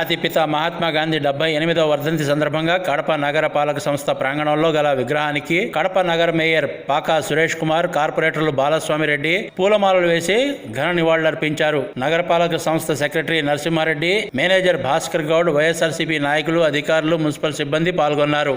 జాతిపిత మహాత్మా గాంధీ డెబ్బై ఎనిమిదవ వర్ధంతి సందర్భంగా కడప నగర పాలక సంస్థ ప్రాంగణంలో గల విగ్రహానికి కడప నగర మేయర్ పాకా సురేష్ కుమార్ కార్పొరేటర్లు బాలస్వామి రెడ్డి పూలమాలలు వేసి ఘన నివాళులర్పించారు. నగరపాలక సంస్థ secretary Narasimha Reddy manager Bhaskar Goud YSRCP నాయకులు అధికారులు మున్సిపల్ సిబ్బంది పాల్గొన్నారు.